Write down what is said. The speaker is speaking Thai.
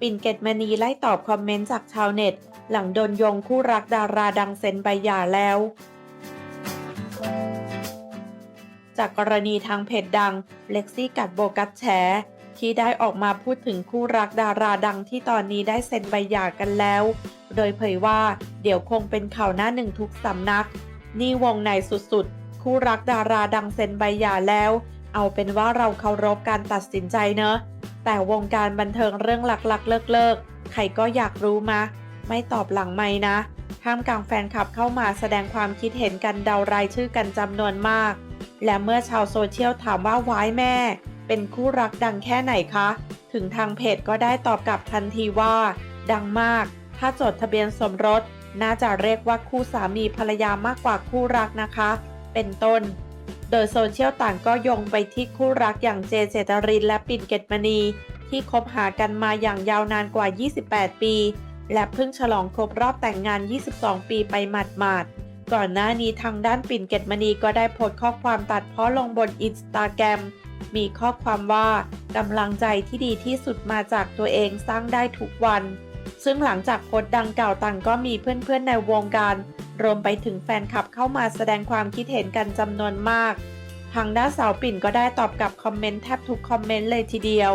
ปิ่นเกตมณีไล่ตอบคอมเมนต์จากชาวเน็ต หลังโดนยงคู่รักดาราดังเซ็นใบหย่าแล้ว จากกรณีทางเพจดังเล็กซี่กัดโบกัสแฉที่ได้ออกมาพูดถึงคู่รักดาราดังที่ตอนนี้ได้เซ็นใบหย่ากันแล้ว โดยเผยว่าเดี๋ยวคงเป็นข่าวหน้าหนึ่งทุกสำนัก นี่วงในสุดๆ คู่รักดาราดังเซ็นใบหย่าแล้ว เอาเป็นว่าเราเคารพการตัดสินใจเนอะ แต่วงการบันเทิงเรื่องหลักๆ เลิกๆ ใครก็อยากรู้มาไม่ตอบหลังไม่นะ ท่ามกลางแฟนคลับเข้ามาแสดงความคิดเห็นกันเดารายชื่อกันจำนวนมาก และเมื่อชาวโซเชียลถามว่าว้ายแม่ เป็นคู่รักดังแค่ไหนคะ ถึงทางเพจก็ได้ตอบกลับทันทีว่า ดังมาก ถ้าจดทะเบียนสมรส น่าจะเรียกว่าคู่สามีภรรยามากกว่าคู่รักนะคะ เป็นต้น โดยโซเชียลต่างก็ยงไปที่คู่รักอย่างเจเจตรินและปิ่นเกตมณี ที่คบหากันมาอย่างยาวนานกว่า 28 ปี และเพิ่งฉลองครบรอบแต่งงาน 22 ปีไปหมาดๆ ก่อนหน้านี้ทางด้านปิ่นเกตมณีก็ได้โพสต์ข้อความตัดเพ้อลงบนอินสตาแกรมมีข้อความว่ากำลังใจที่ดีที่สุดมาจากตัวเองสร้างได้ทุกวัน ซึ่งหลังจากโพสต์ดังกล่าวต่างก็มีเพื่อนๆในวงการ รวมไปถึงแฟนคลับเข้ามาแสดงความคิดเห็นกันจำนวนมาก ทางด้านสาวปิ่นก็ได้ตอบกลับคอมเมนต์แทบทุกคอมเมนต์เลยทีเดียว